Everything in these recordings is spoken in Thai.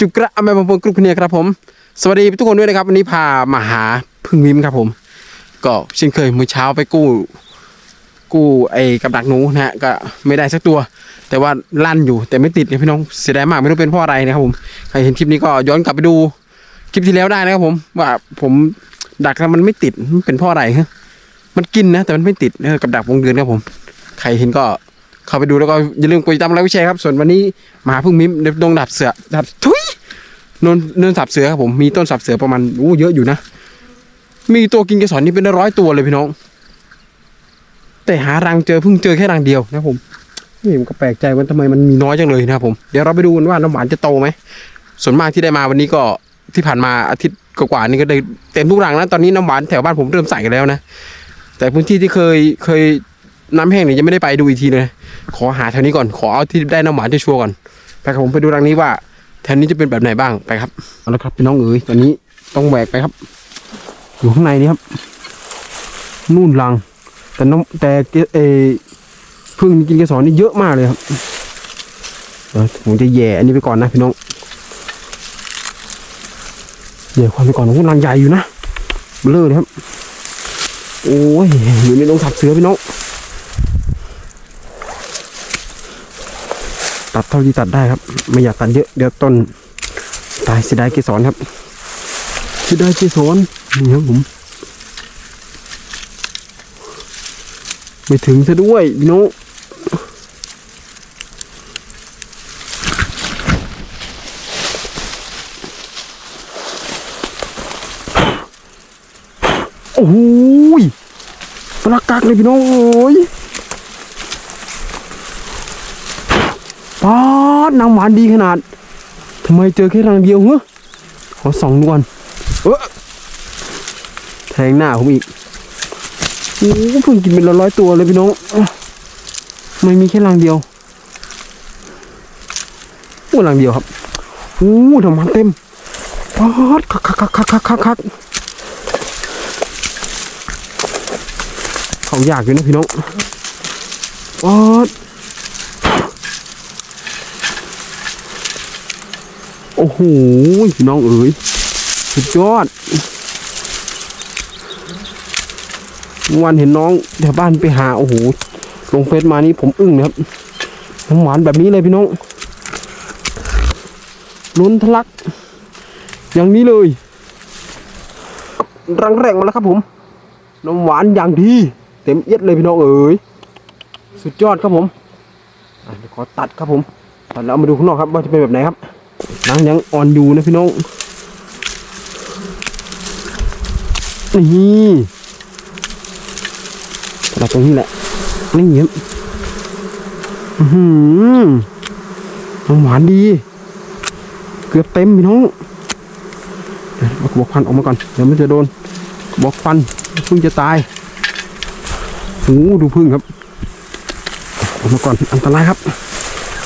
จุกระอเมบางพงกรุ๊ปเนี่ยครับผม สวัสดีทุกคนด้วยนะครับ วันนี้พามาหาพึ่งวิมครับผม ก็เช่นเคยเมื้อเช้าไปกู้ กู้ไอ้กับดักหนูนะฮะก็ไม่ได้สักตัว แต่ว่าลั่นอยู่แต่ไม่ติดเนี่ยพี่น้องเสียดายมากไม่รู้เป็นเพราะอะไรนะครับผมใครเห็นคลิปนี้ก็ย้อนกลับไปดูคลิปที่แล้วได้นะครับผมว่าผมดักแล้วมันไม่ติดมันเป็นเพราะอะไรฮะมันกินนะแต่มันไม่ติดกับดักวงเดือนครับผม ใครเห็นก็เข้าไปดูแล้วก็อย่าลืมกดติดตามไลค์แชร์ครับ ส่วนวันนี้มาหาพึ่งมิมเดดงดับเสือดับทุย นนเนินสับเสือครับผมมีต้นสับเสือประมาณอู้เยอะอยู่นะมีตัวกินเกสรนี่เป็นร้อยตัวเลยพี่น้อง แต่หารังเจอเพิ่งเจอแค่รังเดียวนะครับผมนี่ผมก็แปลกใจว่าทำไมมันมีน้อยจังเลยนะครับผมเดี๋ยวเราไปดูกันว่าน้ำหวานจะโตไหมส่วนมากที่ได้มาวันนี้ก็ที่ผ่านมาอาทิตย์กว่าๆนี่ก็ได้เต็มทุกรังนะตอนนี้น้ำหวานแถวบ้านผมเริ่มใส่กันแล้วนะแต่พื้นที่ที่เคยเคยน้ำแห้งเนี่ยยังไม่ได้ไปดูอีกทีเลย ขอหาแถวนี้ก่อน ขอเอาที่ได้น้ำหวานจะชัวร์ก่อนไปครับผมไปดูรังนี้ว่า ถวนี้จะเป็นแบบไหนบ้างไปครับเอาละครับพี่น้องเอ๋ยตอนนี้ต้องแบกไปครับ อยู่ข้างในนี้ครับ นู่นรัง แต่น้องแต่เกเอพึ่งกินเกสรนี่เยอะมากเลยครับผมจะแย่อันนี้ไปก่อนนะพี่น้องแย่ความไปก่อนโอ้โหรังใหญ่อยู่นะเบลอเลยครับ โอ้ยอยู่ในโรงสับเสือพี่น้อง ตัดเท่าที่ตัดได้ครับ ไม่อยากตัดเยอะเดี๋ยวต้นตายเสียดายเกสรครับเสียดายเกสรนี่ครับผมไม่ถึงซะด้วยพี่น้องโอ้ยปลากักเลยพี่น้องโอ้ยป๊า ดน้ำหวานดีขนาดทำไมเจอแค่รังเดียวเหรอขอสองดูก่อนเออแทงหน้าผมอีกโอ้เพิ่งกินเป็นร้อยตัวเลยพี่น้องไม่มีแค่รังเดียวโอ้รังเดียวครับโอ้น้ำมันเต็มป๊าดคักคักคักคักคักคักเขาอยากอยู่นะพี่น้องป๊าด โอ้โหน้องเอ๋ยสุดยอด วันเห็นน้องแถวบ้านไปหา โอ้โห ลงเฟซมานี่ผมอึ้งนะครับน้ำหวานแบบนี้เลยพี่น้องล้นทะลัก อย่างนี้เลยรังแรกมาแล้วครับผมน้ำหวานอย่างดีเต็มเอียดเลยพี่น้องเอ๋ยสุดยอดครับผมอะเดี๋ยวขอตัดครับผมตัดแล้วมาดูข้างนอกครับว่าจะเป็นแบบไหนครับ รังยังอ่อนอยู่นะพี่น้อง นี่เราตรงนี้แหละนี่เงี้ยอือหือหวานดี เกือบเต็มพี่น้องเอากระบอกฟันออกมาก่อน เดี๋ยวมันจะโดนบอกฟันพึ่งจะตายโอ้โหดูพึ่งครับออกมาก่อน อันตรายครับ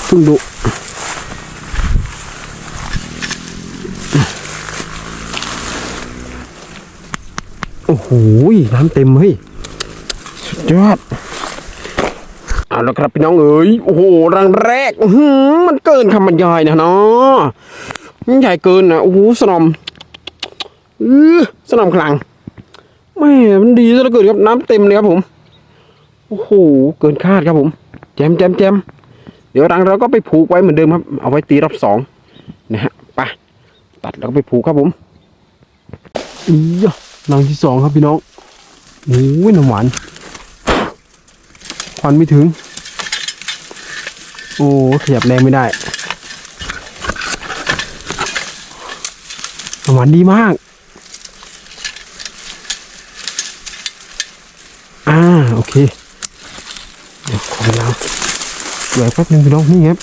พึ่งดุ โอ้โหน้ำเต็มเฮ้ยสุดยอดเอาละครับพี่น้องเอ๋ยโอ้โหรังแรกหือมันเกินคำบรรยายนะเนาะมันใหญ่เกินนะโอ้โหสนอมเออสนอมคลังแม่มันดีซะเหลือเกินครับน้ำเต็มเลยครับผมโอ้โหเกินคาดครับผมแจมแจมแจมเดี๋ยวรังเราก็ไปผูกไว้เหมือนเดิมครับ เอาไว้ตีรอบสองนะฮะไปตัดแล้วก็ไปผูกครับผมอี ยะรังที่สองครับพี่น้องโอ้ยน้ำหวานควันไม่ถึง โอ้ขยับแรงไม่ได้น้ำหวานดีมาก อ่า โอเค เดี๋ยวขอเวลาเหลือแป๊บนึงพี่น้องนี่ครับ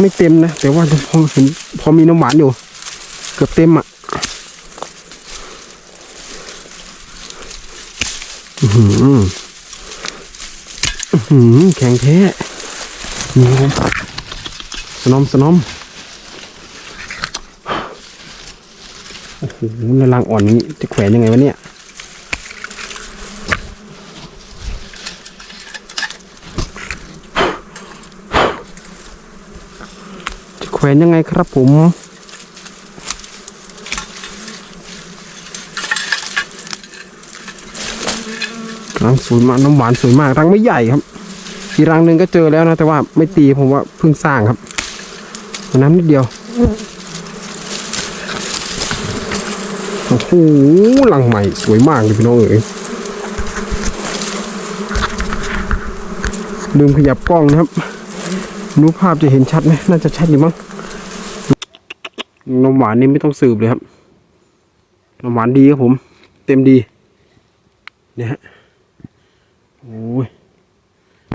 ไม่เต็มนะ แต่ว่าพอเห็นพอมีน้ำหวานอยู่ เกือบเต็มอะ อือหืออื้อหือ แข็งแท้นี่ครับสนอมสนอมโอ้โหในรังอ่อนนี้จะแขวนยังไงวะเนี่ยจะแขวนยังไงครับผม รังสวยมากน้ำหวานสวยมากรังไม่ใหญ่ครับ อีกรังหนึ่งก็เจอแล้วนะแต่ว่าไม่ตีผมว่าเพิ่งสร้างครับน้ำนิดเดียวโอ้โหรังใหม่สวยมากเลยพี่น้องเอ๋ยลืมขยับกล้องนะครับดูภาพจะเห็นชัดไหมน่าจะชัดอยู่มั้งนมหวานนี่ไม่ต้องสืบเลยครับนมหวานดีครับผม เต็มดีเนี่ยฮะ โอ้ย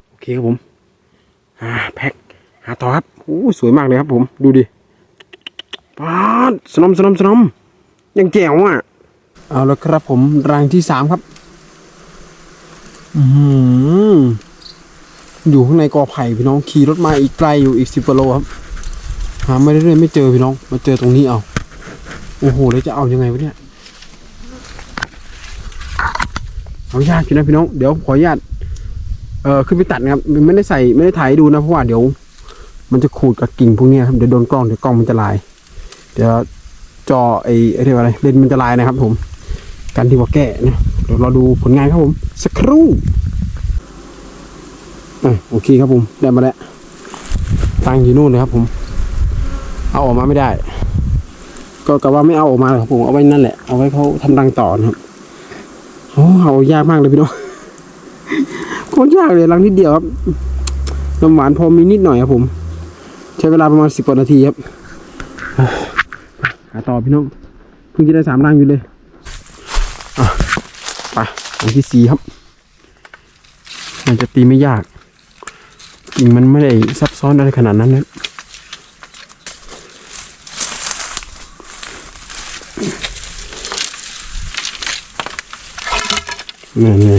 โอเคครับผมอ่าแพ็คหาต่อครับโอ้ยสวยมากเลยครับผมดูดิป๊าดสนมสนมสนมยังแจ๋วอะ เอาล้วครับผมรังที่สามครับ อืออยู่ข้างในกอไผ่พี่น้องขี่รถมาอีกไกลอยู่อีกสิบกิโลครับหาไม่เรื่อยไม่เจอพี่น้อง มาเจอตรงนี้เอาโอ้โหแล้วจะเอายังไงวะเนี่ย เอายากอยู่นะพี่น้อง เดี๋ยวขออนุญาต เอ่อ ขึ้นไปตัดนะครับ ไม่ได้ใส่ไม่ได้ถ่ายดูนะเพราะว่าเดี๋ยว มันจะขูดกับกิ่งพวกนี้ครับ เดี๋ยวโดนกล้องเดี๋ยวกล้องมันจะลาย เดี๋ยวจอไอ้เรียกว่าอะไรเลนมันจะลายนะครับ ผมการที่ว่าแก้นะเดี๋ยวเราดูผลงานครับผม สักครู่อะโอเคครับผม ได้มาแล้วตั้งอยู่นู่นเลยครับ ผม เอาออกมาไม่ได้ ก็กะว่าไม่เอาออกมาหรอกครับผมเอาไว้นั่นแหละ เอาไว้เขาทำรังต่อนะครับ โอ้เอายากมากเลยพี่น้องโคตรยากเลยรังนิดเดียวครับน้ำหวานพอมีนิดหน่อยครับผม ใช้เวลาประมาณสิบกว่านาทีครับหาต่อพี่น้องเพิ่งจะได้สามรังอยู่เลยไปอันที่สี่ครับ มันจะตีไม่ยากกิ่งมันไม่ได้ซับซ้อนอะไรขนาดนั้นนะ นี่นี่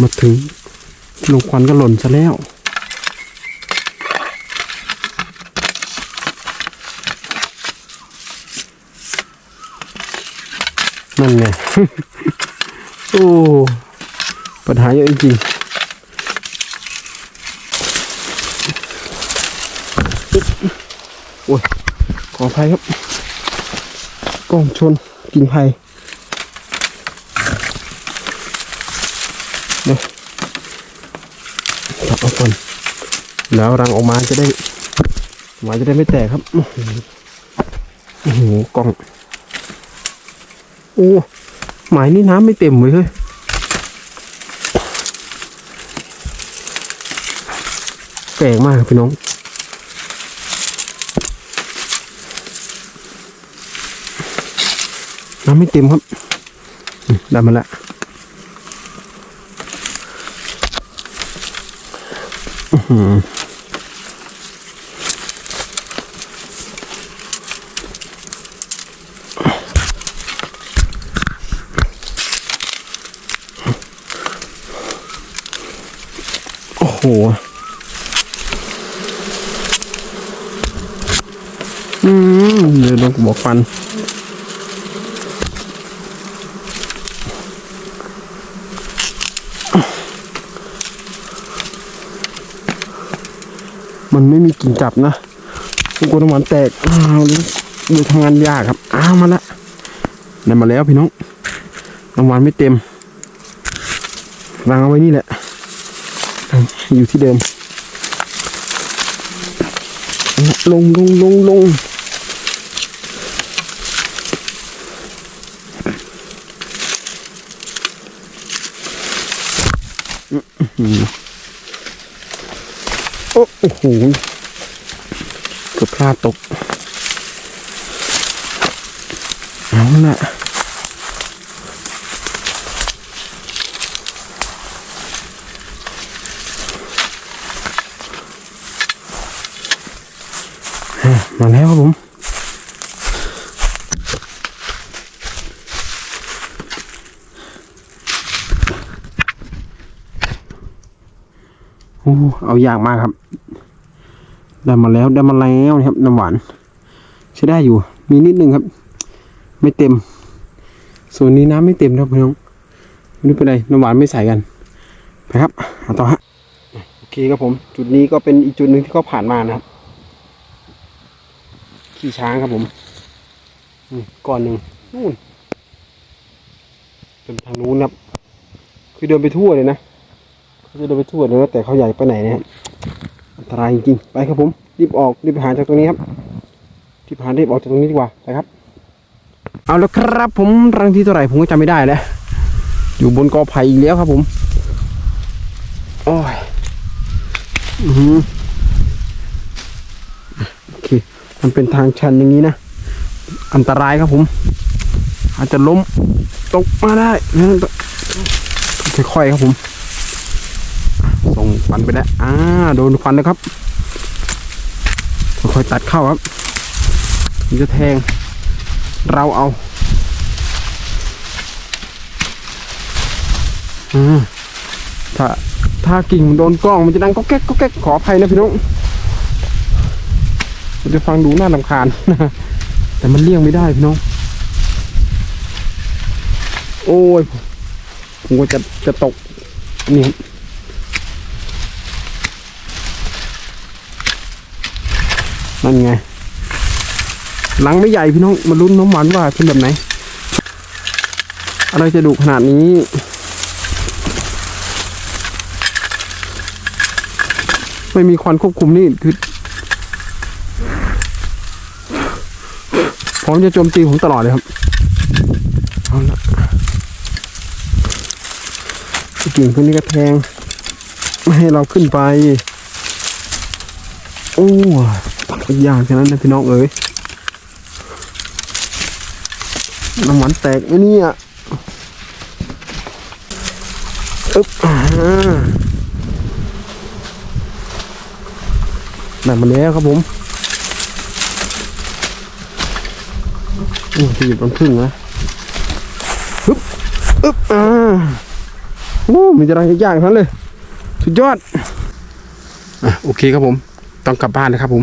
มาถึงลงควันก็หล่นซะแล้ว นั่นไงโอ้ปัญหาเยอะจริงๆโอ้ยขออภัยครับกล้องชน กิ่งไผ่เดี๋ยวตัดออกก่อนแล้วรังออกมาจะได้หมาจะได้ไม่แตกครับโอ้โหกล้อง โอ้หมายนี่น้ำไม่เต็มเลยเฮ้ยแปลกมากพี่น้อง น้ำไม่เต็มครับได้มาแล้วโอ้โห อืมเดี๋ยวโดนบอกฟัน มันไม่มีกิ่งจับนะทุกคนน้ำมันแตกอ้าวดูดูทำงานยากครับ อ้าวมาละได้มาแล้วพี่น้องน้ำมันไม่เต็มวางเอาไว้นี่แหละ อยู่ที่เดิม ลงลงลงลงอื้อหือ โอ้โหเกือบพลาดตก เอาละอะมาแล้วครับผมโอ้เอายากมากครับ ได้มาแล้วได้มาแล้วนะครับน้ำหวานใช้ได้อยู่ มีนิดนึงครับ ไม่เต็ม ส่วนนี้น้ำไม่เต็มนะพี่น้องไม่เป็นไรน้ำหวานไม่ใส่กันไปครับหาต่อฮะโอเคครับผม จุดนี้ก็เป็นอีกจุดหนึ่งที่เขาผ่านมานะครับ ขี่ช้างครับผมก่อนหนึ่งนู่นเป็นทางนู้นครับ คือเดินไปทั่วเลยนะเขาจะเดินไปทั่วเลยนะแต่เขาใหญ่ไปไหนเนะครับอัน ตรายจริงๆไปครับผม รีบออกรีบหาจากตรงนี้ครับรีบหารีบออกจากตรงนี้ดีกว่าไปครับ เอาแล้วครับผมรังที่เท่าไหร่ผมก็จำไม่ได้แล้ว อยู่บนกอไผ่อีกแล้วครับผมโอ้ยอือโอเค มันเป็นทางชันอย่างนี้นะ อันตรายครับผม อาจจะล้มตกมาได้นะค่อยๆครับผม ส่งควันไปแล้วอ่าโดนควันนะครับค่อยๆตัดเข้าครับมันจะแทงเราเอาอ่าถ้าถ้ากิ่งมันโดนกล้องมันจะดังก็แก๊กก็แก๊กขออภัยนะพี่น้องมันจะฟังดูน่าลำคาญแต่มันเลี่ยงไม่ได้พี่น้อง โอ้ยผมก็จะจะตกนี่ครับ นั่นไงหลังไม่ใหญ่พี่น้องมาลุ้นน้องหวานว่าเป็นแบบไหน อะไรจะดุขนาดนี้ ไม่มีควันควบคุมนี่คือพร้อมจะโจมตีผมตลอดเลยครับเอาละกิ่งพวกนี้ก็แทง ไม่ให้เราขึ้นไป โอ้ ยยากแค่นั้นนะพี่น้องเอ๋ยน้ำหวานแตกไหมเนี่ยอึ๊บอ่าได้มาแล้วครับผมนี่จะหยุดมันพึ่งนะฮึบอึ๊บอ่าโอ้มีจะไรยากๆทั้งนั้นเลย สุดยอด อะ โอเคครับผม ต้องกลับบ้านนะครับผม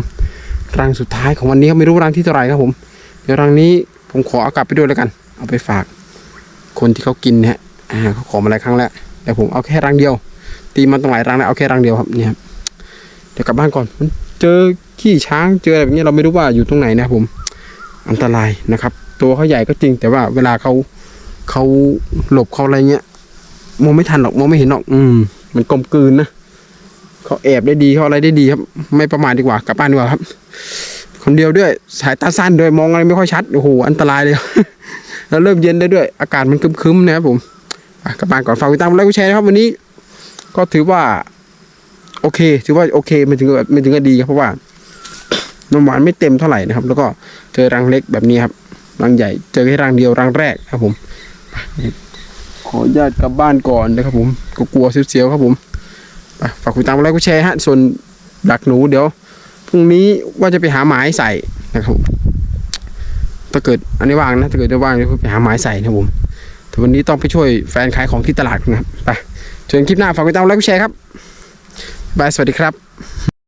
รังสุดท้ายของวันนี้ไม่รู้รังที่เท่าไหร่ครับผม เดี๋ยวรังนี้ผมขอเอากลับไปด้วยแล้วกัน เอาไปฝาก คนที่เขากินนะฮะอ่าเขาขอมาหลายครั้งแล้วแต่ผมเอาแค่รังเดียว ตีมันตั้งหลายรังแล้วเอาแค่รังเดียวครับเนี่ยครับเดี๋ยวกลับบ้านก่อนมันเจอขี้ช้างเจออะไรแบบนี้เราไม่รู้ว่าอยู่ตรงไหนนะครับผม อันตรายนะครับ ตัวเขาใหญ่ก็จริง แต่ว่าเวลาเขาเขาหลบเขาอะไรเงี้ยมองไม่ทันหรอกมองไม่เห็นหรอก อืม มันกลมกลืนนะ เขาแอบได้ดีเขาอะไรได้ดีครับ ไม่ประมาทดีกว่ากลับบ้านดีกว่าครับ คนเดียวด้วยสายตาสั้นด้วยมองอะไรไม่ค่อยชัดโอ้โหอันตรายเลยแล้วเริ่มเย็นได้ด้วย อากาศมันคึมๆนะครับผมกลับบ้านก่อนฝากติดตามไลค์กดแชร์นะครับวันนี้ ก็ถือว่า โอเค ถือว่าโอเคไม่ถึงกับไม่ถึงกับดีครับเพราะว่าน้ำหวานไม่เต็มเท่าไหร่นะครับ แล้วก็เจอรังเล็กแบบนี้ครับรังใหญ่เจอแค่รังเดียวรังแรกครับผมขออนุญาตกลับบ้านก่อนนะครับผมก็กลัวเสียวๆครับผม ฝากคุณตามไลค์กูแชร์ฮะ ส่วนดักหนูเดี๋ยวพรุ่งนี้ว่าจะไปหาไม้ใส่นะครับ ถ้าเกิดอันนี้ว่างนะ ถ้าเกิดได้ว่างจะไปหาไม้ใส่นะผมแต่วันนี้ต้องไปช่วยแฟนขายของที่ตลาดนะครับ ไปเจอกันคลิปหน้าฝากคุณตามไลค์กูแชร์ครับบายสวัสดีครับ